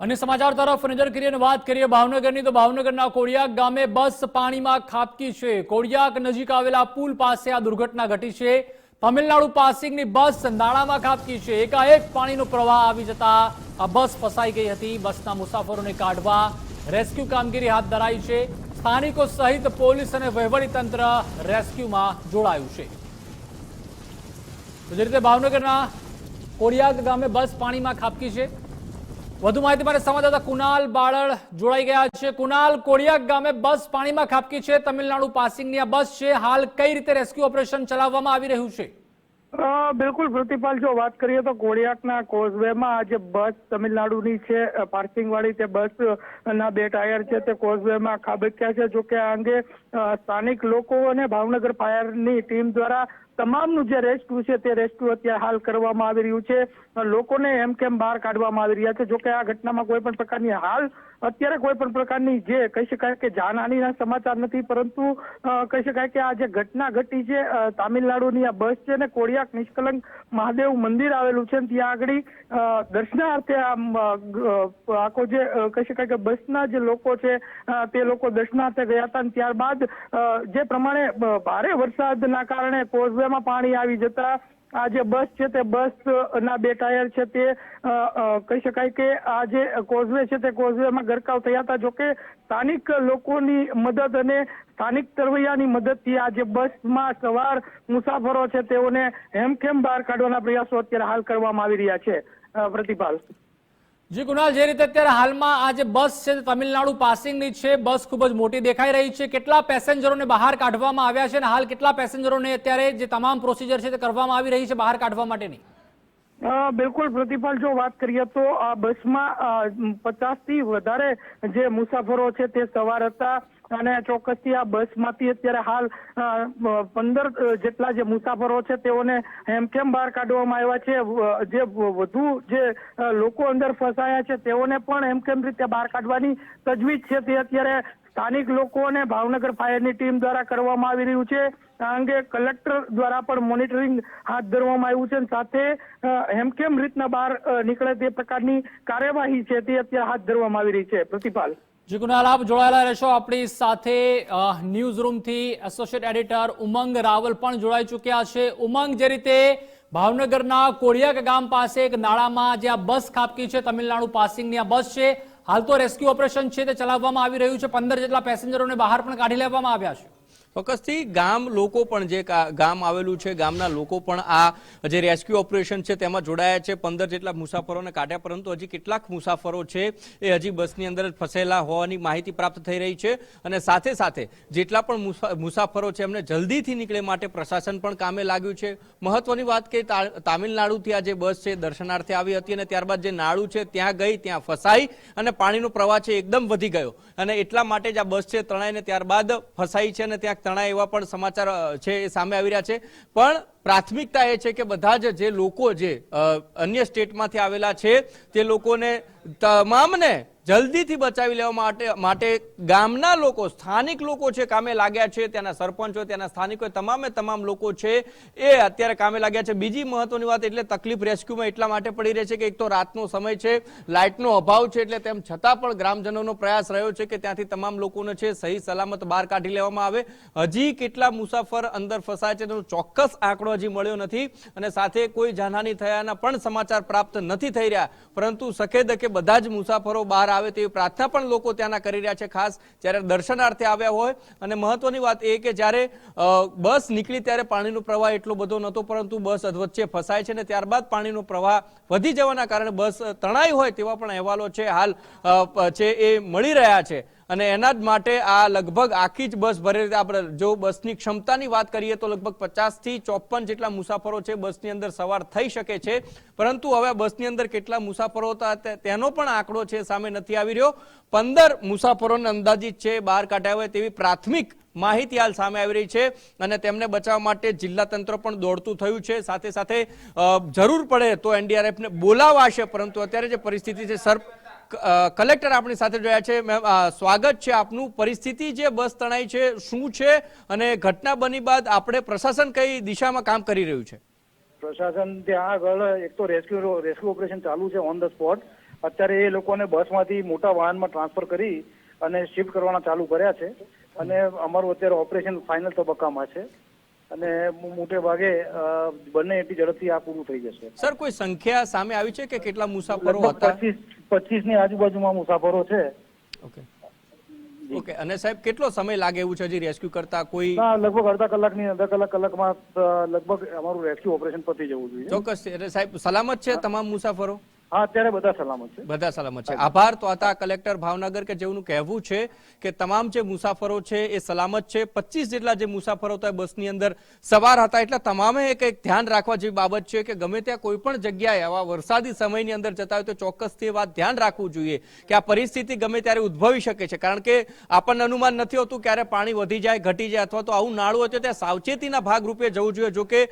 અને સમાચાર તરફ નજર કરીએ અને વાત કરીએ ભાવનગરની, તો ભાવનગરના કોડિયાક ગામે બસ પાણીમાં ખાબકી છે. કોડિયાક નજીક આવેલા પુલ પાસે આ દુર્ઘટના ઘટી છે. તમિલનાડુ પાસિંગની બસ નાળામાં ખાબકી છે. એકાએક પાણીનો પ્રવાહ આવી જતા આ બસ ફસાઈ ગઈ હતી. બસના મુસાફરોને કાઢવા રેસ્ક્યુ કામગીરી હાથ ધરાઈ છે. સ્થાનિકો સહિત પોલીસ અને વહીવટીતંત્ર રેસ્ક્યુમાં જોડાયું છે. જે રીતે ભાવનગરના કોડિયાક ગામે બસ પાણીમાં ખાબકી છે. વધુ માહિતી માટે સંવાદદાતા કુનાલ બાળળ જોડાઈ ગયા છે. કુનાલ કોળિયાક ગામે બસ પાણીમાં ખાબકી છે. તમિલનાડુ પાસિંગની આ બસ છે. હાલ કઈ રીતે રેસ્ક્યુ ઓપરેશન ચલાવવામાં આવી રહ્યું છે? બિલકુલ પ્રતિપાલ, જો વાત કરીએ તો કોડિયાકના કોઝવેમાં આ જે બસ તમિલનાડુની છે પાર્કિંગ વાળી તે બસ ના બે ટાયર છે તે કોઝવેમાં ખાબક્યા છે. જો કે આ અંગે સ્થાનિક લોકો અને ભાવનગર ફાયરની ટીમ દ્વારા તમામનું જે રેસ્ક્યુ છે તે રેસ્ક્યુ અત્યારે હાલ કરવામાં આવી રહ્યું છે. લોકોને એમ કેમ બહાર કાઢવામાં આવી રહ્યા છે? જોકે આ ઘટનામાં કોઈ પણ પ્રકારની હાલ, અત્યારે કોઈ પણ પ્રકારની જે કહી શકાય કે જાનહાનીના સમાચાર નથી, પરંતુ કહી શકાય કે આ જે ઘટના ઘટી છે તામિલનાડુની આ બસ છે ને કોડિયાક નિષ્કલંક મહાદેવ મંદિર આવેલું છે ત્યાં આગળ દર્શનાર્થે આખો જે કહી શકાય કે બસના જે લોકો છે તે લોકો દર્શનાર્થે ગયા હતા ત્યારબાદ જે પ્રમાણે ભારે વરસાદના કારણે કોઝવેમાં પાણી આવી જતા આ જે બસ છે તે બસ ના બે ટાયર છે તે કહી શકાય કે આ જે કોઝવે છે તે કોઝવેમાં ગરકાવ થયા હતા. જોકે સ્થાનિક લોકોની મદદ અને સ્થાનિક તરવૈયાની મદદથી આ જે બસમાં સવાર મુસાફરો છે તેઓને હેમખેમ બહાર કાઢવાના પ્રયાસો અત્યારે હાલ કરવામાં આવી રહ્યા છે. પ્રતિભાલ જી કુનાલ જે રીતે અત્યારે હાલમાં આ જે બસ છે તમિલનાડુ પાસિંગની છે, બસ ખૂબ જ મોટી દેખાઈ રહી છે. કેટલા પેસેન્જરોને બહાર કાઢવામાં આવ્યા છે અને હાલ કેટલા પેસેન્જરોને અત્યારે જે તમામ પ્રોસિજર છે તે કરવામાં આવી રહી છે બહાર કાઢવા માટેની? બિલકુલ પ્રતિપાલ, જો વાત કરીએ તો આ બસમાં પચાસથી વધારે જે મુસાફરો છે તે સવાર હતા અને ચોક્કસથી આ બસમાંથી અત્યારે હાલ પંદર જેટલા જે મુસાફરો છે તેઓને હેમખેમ બહાર કાઢવામાં આવ્યા છે? જે વધુ જે લોકો અંદર ફસાયા છે તેઓને પણ હેમખેમ રીતે બહાર કાઢવાની તજવીજ છે તે અત્યારે સ્થાનિક લોકો અને ભાવનગર ફાયરની ટીમ દ્વારા કરવામાં આવી રહ્યું છે. આ અંગે કલેક્ટર દ્વારા પણ મોનિટરિંગ હાથ ધરવામાં આવ્યું છે સાથે હેમખેમ રીતના બહાર નીકળે તે પ્રકારની કાર્યવાહી છે તે અત્યારે હાથ ધરવામાં આવી રહી છે. પ્રતિપાલ. જી કુનાલ આપ જોડાયેલા રહેશો. આપણી સાથે ન્યૂઝ રૂમથી એસોસિએટ એડિટર ઉમંગ રાવલ પણ જોડાઈ ચૂક્યા છે. ઉમંગ, જે રીતે ભાવનગરના કોળિયાક ગામ પાસે એક નાળામાં જે આ બસ ખાબકી છે, તમિલનાડુ પાસિંગની આ બસ છે હાલ તો રેસ્ક્યુ ઓપરેશન છે તે ચલાવવામાં આવી રહ્યું છે. પંદર જેટલા પેસેન્જરોને બહાર પણ કાઢી લેવામાં આવ્યા છે. ચોક્કસથી ગામ લોકો પણ જે ગામ આવેલું છે, ગામના લોકો પણ આ જે રેસ્ક્યુ ઓપરેશન છે તેમાં જોડાયા છે. પંદર જેટલા મુસાફરોને કાઢ્યા, પરંતુ હજી કેટલાક મુસાફરો છે એ હજી બસની અંદર ફસાયેલા હોવાની માહિતી પ્રાપ્ત થઈ રહી છે અને સાથે સાથે જેટલા પણ મુસા- મુસાફરો છે એમને જલ્દીથી નીકળે માટે પ્રશાસન પણ કામે લાગ્યું છે. મહત્વની વાત કે તામિલનાડુથી આ જે બસ છે દર્શનાર્થે આવી હતી અને ત્યારબાદ જે નાળું છે ત્યાં ગઈ, ત્યાં ફસાઈ અને પાણીનો પ્રવાહ છે એકદમ વધી ગયો. અને એટલા માટે જ આ બસ છે તણાઈને ત્યારબાદ ફસાઈ છે અને ત્યાં તણાય એવા પણ સમાચાર છે એ સામે આવી રહ્યા છે. પણ પ્રાથમિકતા એ છે કે બધા જ જે લોકો જે અન્ય સ્ટેટમાંથી આવેલા છે, તે લોકોને તમામને જલ્દીથી બચાવી લેવા માટે માટે ગામના લોકો, સ્થાનિક લોકો છે કામે લાગ્યા છે, ત્યાંના સરપંચો, ત્યાંના સ્થાનિકો તમામે તમામ લોકો છે એ અત્યારે કામે લાગ્યા છે. બીજી મહત્વની વાત એટલે તકલીફ રેસ્ક્યુમાં એટલા માટે પડી રહી છે કે એક તો રાતનો સમય છે, લાઇટનો અભાવ છે એટલે તેમ છતાં પણ ગ્રામજનોનો પ્રયાસ રહ્યો છે કે ત્યાંથી તમામ લોકોને છે સહી સલામત બહાર કાઢી લેવામાં આવે. હજી કેટલા મુસાફર અંદર ફસાય છે તેનો ચોક્કસ આંકડો હજી મળ્યો નથી અને સાથે કોઈ જાનહાની થયાના પણ સમાચાર પ્રાપ્ત નથી થઈ રહ્યા. પરંતુ શક્ય કે બધા જ મુસાફરો બહાર આવે તેવી પ્રાર્થના પણ લોકો ત્યાંના કરી રહ્યા છે. ખાસ જ્યારે દર્શનાર્થે આવ્યા હોય અને મહત્વની વાત એ કે જ્યારે બસ નીકળી ત્યારે પાણીનો પ્રવાહ એટલો બધો નહોતો, પરંતુ બસ અધવચ્ચે ફસાય છે અને ત્યારબાદ પાણીનો પ્રવાહ વધી જવાના કારણે બસ તણાઈ હોય તેવા પણ અહેવાલો છે. હાલ છે એ મળી રહ્યા છે. અને એના જ માટે આ લગભગ આખી જ બસ ભરે આપણે જો બસની ક્ષમતાની વાત કરીએ તો લગભગ પચાસથી ચોપન જેટલા મુસાફરો છે બસની અંદર સવાર થઈ શકે છે. પરંતુ હવે બસની અંદર કેટલા મુસાફરો હતા તેનો પણ આંકડો છે, સામે નથી આવી રહ્યો. પંદર મુસાફરોને અંદાજિત છે બહાર કાઢ્યા હોય તેવી પ્રાથમિક માહિતી હાલ સામે આવી રહી છે અને તેમને બચાવવા માટે જિલ્લા તંત્ર પણ દોડતું થયું છે. સાથે સાથે જરૂર પડે તો એનડીઆરએફને બોલાવાશે, પરંતુ અત્યારે જે પરિસ્થિતિ છે, સર કલેક્ટર આપણી સાથે જોયા છે. મેમ સ્વાગત છે આપનું. પરિસ્થિતિ જે બસ તણાઈ છે, શું છે અને ઘટના બની બાદ આપણે પ્રશાસન કઈ દિશામાં કામ કરી રહ્યું છે? પ્રશાસન ત્યાં આગળ એક તો રેસ્ક્યુ રેસ્ક્યુ ઓપરેશન ચાલુ છે ઓન ધ સ્પોટ. અત્યારે એ લોકોને બસમાંથી મોટા વાહનમાં ટ્રાન્સફર કરી અને શિફ્ટ કરવાના ચાલુ કર્યા છે. અને અમારું અત્યારે ઓપરેશન ફાઇનલ તબક્કામાં છે. અને મોટે ભાગે બને એટલી ઝડપથી આ પૂરું થઈ જશે. સર કોઈ સંખ્યા સામે આવી છે કે કેટલા મુસાફરો હતા? પચીસની આજુબાજુમાં મુસાફરો છે. ઓકે. ઓકે અને સાહેબ કેટલો સમય લાગે એવું છે હજી રેસ્ક્યુ કરતા? કોઈ ના લગભગ અડધા કલાકની અડધા કલાક કલાકમાં લગભગ અમારું રેસ્ક્યુ ઓપરેશન પતી જવું જોઈએ. ચોક્કસ. એટલે સાહેબ સલામત છે તમામ મુસાફરો? હતા હતા. હતા ગમે ત્યાં કોઈ પણ જગ્યાએ સમયની અંદર જતા હોય તો ચોક્કસથી વાત ધ્યાન રાખવું જોઈએ કે આ પરિસ્થિતિ ગમે ત્યારે ઉદ્ભવી શકે છે. કારણ કે આપણને અનુમાન નથી હોતું ક્યારે પાણી વધી જાય, ઘટી જાય અથવા તો આવું નાળું હોય તો ત્યાં સાવચેતીના ભાગરૂપે જવું જોઈએ. જો કે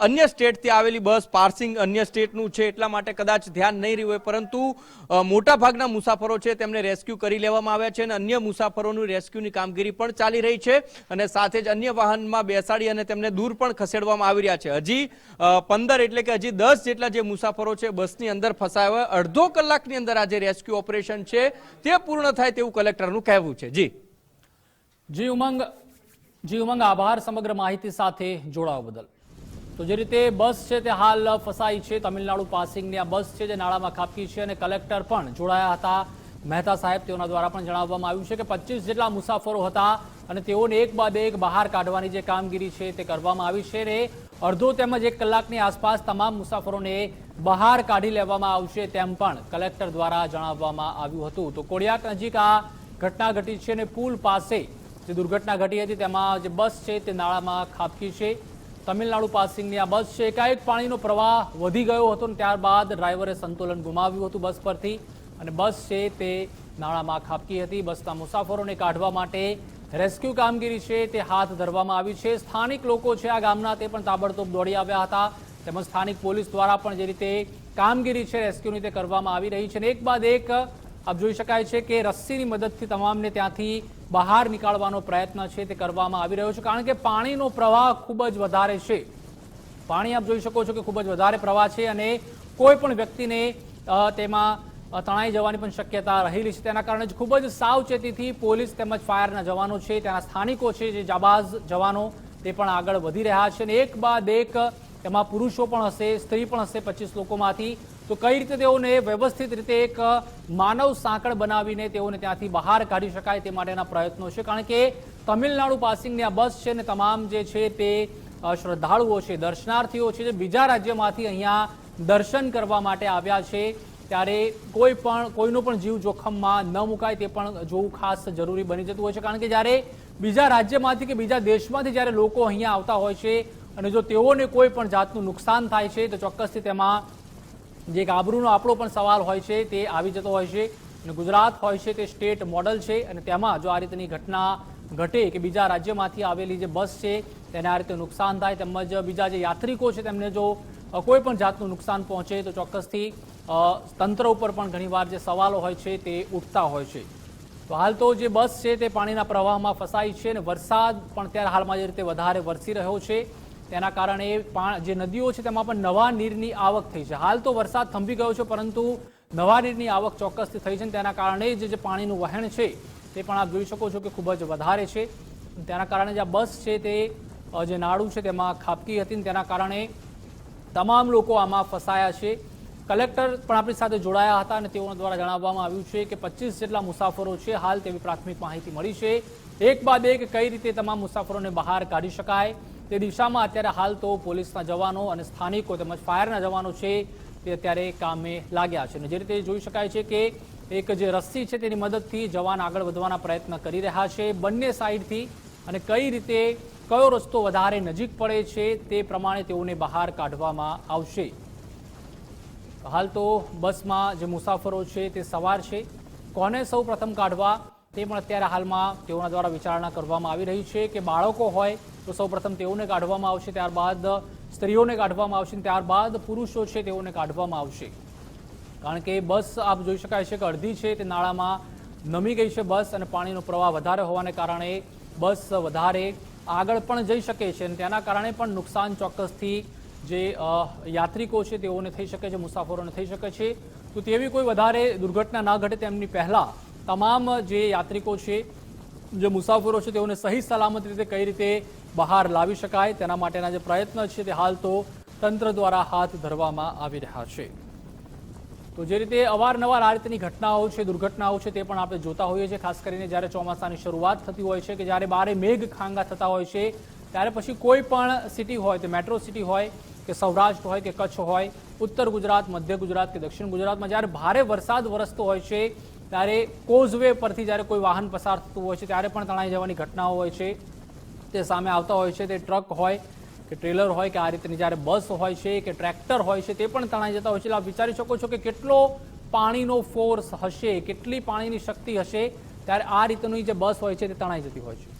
અન્ય સ્ટેટથી આવેલી બસ પાર્સિંગ અન્ય સ્ટેટનું છે એટલા માટે કદાચ ધ્યાન નહીં રહ્યું હોય, પરંતુ મોટાભાગના મોટા ભાગના મુસાફરો છે તેમને રેસ્ક્યુ કરી લેવામાં આવ્યા છે અને અન્ય મુસાફરોનું રેસ્ક્યુની કામગીરી પણ ચાલી રહી છે અને સાથે જ અન્ય વાહનમાં બેસાડી અને તેમને દૂર પણ ખસેડવામાં આવી રહ્યા છે. હજી પંદર એટલે કે હજી દસ જેટલા જે મુસાફરો છે બસની અંદર ફસાયા અડધો કલાકની અંદર આ જે રેસ્ક્યુ ઓપરેશન છે તે પૂર્ણ થાય તેવું કલેક્ટરનું કહેવું છે. જી. જી ઉમંગ જી ઉમંગ, આભાર, સમગ્ર માહિતી સાથે જોડાવા બદલ. તો જે રીતે બસ છે તે હાલ ફસાઈ છે. તમિલનાડુ પાસિંગની આ બસ છે જે નાળામાં ખાબકી છે અને કલેક્ટર પણ જોડાયા હતા. મહેતા સાહેબ તેઓના દ્વારા પણ જણાવવામાં આવ્યું છે કે પચીસ જેટલા મુસાફરો હતા અને તેઓને એક બાદ એક બહાર કાઢવાની જે કામગીરી છે તે કરવામાં આવી છે અને અડધો તેમજ એક કલાકની આસપાસ તમામ મુસાફરોને બહાર કાઢી લેવામાં આવશે તેમ પણ કલેક્ટર દ્વારા જણાવવામાં આવ્યું હતું. તો કોડિયાક નજીક આ ઘટના ઘટી છે અને પુલ પાસે જે દુર્ઘટના ઘટી હતી તેમાં જે બસ છે તે નાળામાં ખાબકી છે. તમિલનાડુ પાસિંગની આ બસ છે. એકાએક પાણીનો પ્રવાહ વધી ગયો હતો અને ત્યારબાદ ડ્રાઈવરે સંતુલન ગુમાવ્યું હતું બસ પરથી. અને બસ છે તે નાળામાં ખાબકી હતી. બસના મુસાફરોને કાઢવા માટે રેસ્ક્યુ કામગીરી છે તે હાથ ધરવામાં આવી છે. સ્થાનિક લોકો છે આ ગામના તે પણ તાબડતોબ દોડી આવ્યા હતા. તેમજ સ્થાનિક પોલીસ દ્વારા પણ જે રીતે કામગીરી છે રેસ્ક્યુની તે કરવામાં આવી રહી છે. અને એક બાદ એક આપ જોઈ શકાય છે કે રસ્સીની મદદથી તમામને ત્યાંથી બહાર નીકાળવાનો પ્રયત્ન છે તે કરવામાં આવી રહ્યો છે, કારણ કે પાણીનો પ્રવાહ ખૂબ જ વધારે છે. પાણી આપ જોઈ શકો છો કે ખૂબ જ વધારે પ્રવાહ છે અને કોઈ પણ વ્યક્તિને તેમાં તણાઈ જવાની પણ શક્યતા રહેલી છે. તેના કારણે જ ખૂબ જ સાવચેતીથી પોલીસ તેમજ ફાયરના જવાનો છે ત્યાંના સ્થાનિકો છે, જે જાબાઝ જવાનો તે પણ આગળ વધી રહ્યા છે અને એક બાદ એક તેમાં પુરુષો પણ હશે, સ્ત્રી પણ હશે પચીસ લોકોમાંથી. તો કઈ રીતે તેઓને વ્યવસ્થિત રીતે એક માનવ સાંકળ બનાવીને તેઓને ત્યાંથી બહાર કાઢી શકાય તે માટેના પ્રયત્નો છે. કારણ કે તમિલનાડુ પાસિંગની આ બસ છે ને તમામ જે છે તે શ્રદ્ધાળુઓ છે, દર્શનાર્થીઓ છે જે બીજા રાજ્યમાંથી અહીંયા દર્શન કરવા માટે આવ્યા છે. ત્યારે કોઈ પણ, કોઈનો પણ જીવ જોખમમાં ન મુકાય તે પણ જોવું ખાસ જરૂરી બની જતું હોય છે. કારણ કે જ્યારે બીજા રાજ્યમાંથી કે બીજા દેશમાંથી જ્યારે લોકો અહીંયા આવતા હોય છે અને જો તેઓને કોઈ પણ જાતનું નુકસાન થાય છે, તો ચોક્કસથી તેમાં જે એક આપણો પણ સવાલ હોય છે, તે આવી જતો હોય છે. અને ગુજરાત હોય છે, તે સ્ટેટ મોડલ છે. અને તેમાં જો આ રીતની ઘટના ઘટે કે બીજા રાજ્યમાંથી આવેલી જે બસ છે, તેને આ રીતે નુકસાન થાય તેમજ બીજા જે યાત્રિકો છે, તેમને જો કોઈ પણ જાતનું નુકસાન પહોંચે તો ચોક્કસથી તંત્ર ઉપર પણ ઘણીવાર જે સવાલો હોય છે, તે ઉઠતા હોય છે. તો હાલ તો જે બસ છે, તે પાણીના પ્રવાહમાં ફસાઈ છે અને વરસાદ પણ ત્યારે હાલમાં જે રીતે વધારે વરસી રહ્યો છે તેના કારણે જે નદીઓ છે તેમાં પણ નવા નીરની આવક થઈ છે. હાલ તો વરસાદ થંભી ગયો છે, પરંતુ નવા નીરની આવક ચોક્કસથી થઈ છે તેના કારણે જ પાણીનું વહેણ છે તે પણ આપ જોઈ શકો છો કે ખૂબ જ વધારે છે. તેના કારણે જે આ બસ છે તે જે નાળું છે તેમાં ખાબકી હતી તેના કારણે તમામ લોકો આમાં ફસાયા છે. કલેક્ટર પણ આપણી સાથે જોડાયા હતા અને તેઓના દ્વારા જણાવવામાં આવ્યું છે કે પચીસ જેટલા મુસાફરો છે હાલ તેવી પ્રાથમિક માહિતી મળી છે. એક બાદ એક કઈ રીતે તમામ મુસાફરોને બહાર કાઢી શકાય? તે દિશામાં અત્યારે હાલ તો પોલીસના જવાનો અને સ્થાનિકો તેમજ ફાયરના જવાનો છે તે અત્યારે કામે લાગ્યા છે. અને જે રીતે જોઈ શકાય છે કે એક જે રસ્સી છે તેની મદદથી જવાન આગળ વધવાના પ્રયત્ન કરી રહ્યા છે. બંને સાઈડથી અને કઈ રીતે કયો રસ્તો વધારે નજીક પડે છે તે પ્રમાણે તેઓને બહાર કાઢવામાં આવશે. હાલ તો બસમાં જે મુસાફરો છે તે સવાર છે. કોને સૌ કાઢવા તે પણ અત્યારે હાલમાં તેઓના દ્વારા વિચારણા કરવામાં આવી રહી છે કે બાળકો હોય તો સૌ પ્રથમ તેઓને કાઢવામાં આવશે, ત્યારબાદ સ્ત્રીઓને કાઢવામાં આવશે ત્યારબાદ પુરુષો છે તેઓને કાઢવામાં આવશે. કારણ કે બસ આપ જોઈ શકાય છે કે અડધી છે તે નાળામાં નમી ગઈ છે બસ, અને પાણીનો પ્રવાહ વધારે હોવાને કારણે બસ વધારે આગળ પણ જઈ શકે છે, અને તેના કારણે પણ નુકસાન ચોક્કસથી જે યાત્રિકો છે તેઓને થઈ શકે છે, મુસાફરોને થઈ શકે છે. તો તેવી કોઈ વધારે દુર્ઘટના ના ઘટે તેમની પહેલાં તમામ જે યાત્રિકો છે, જે મુસાફરો છે તેઓને સહી સલામત રીતે કઈ રીતે બહાર લાવી શકાય તેના માટેના જે પ્રયત્ન છે તે હાલ તો તંત્ર દ્વારા હાથ ધરવામાં આવી રહ્યા છે. તો જે રીતે અવારનવાર આ રીતની ઘટનાઓ છે, દુર્ઘટનાઓ છે તે પણ આપણે જોતા હોઈએ છીએ, ખાસ કરીને જ્યારે ચોમાસાની શરૂઆત થતી હોય છે કે જ્યારે બારે મેઘ ખાંગા થતા હોય છે, ત્યારે પછી કોઈ પણ સિટી હોય, તે મેટ્રો સિટી હોય કે સૌરાષ્ટ્ર હોય કે કચ્છ હોય, ઉત્તર ગુજરાત, મધ્ય ગુજરાત કે દક્ષિણ ગુજરાતમાં જ્યારે ભારે વરસાદ વરસતો હોય છે, ત્યારે કોઝવે પરથી જ્યારે કોઈ વાહન પસાર થતું હોય છે, ત્યારે પણ તણાઈ જવાની ઘટનાઓ હોય છે. તે સામે આવતા હોય છે, તે ટ્રક હોય કે ટ્રેલર હોય કે આ રીતની જ્યારે બસ હોય છે કે ટ્રેક્ટર હોય છે, તે પણ તણાઈ જતા હોય છે. આપ વિચારી શકો છો કે કેટલો પાણીનો ફોર્સ હશે, કેટલી પાણીની શક્તિ હશે, ત્યારે આ રીતની જે બસ હોય છે, તે તણાઈ જતી હોય છે.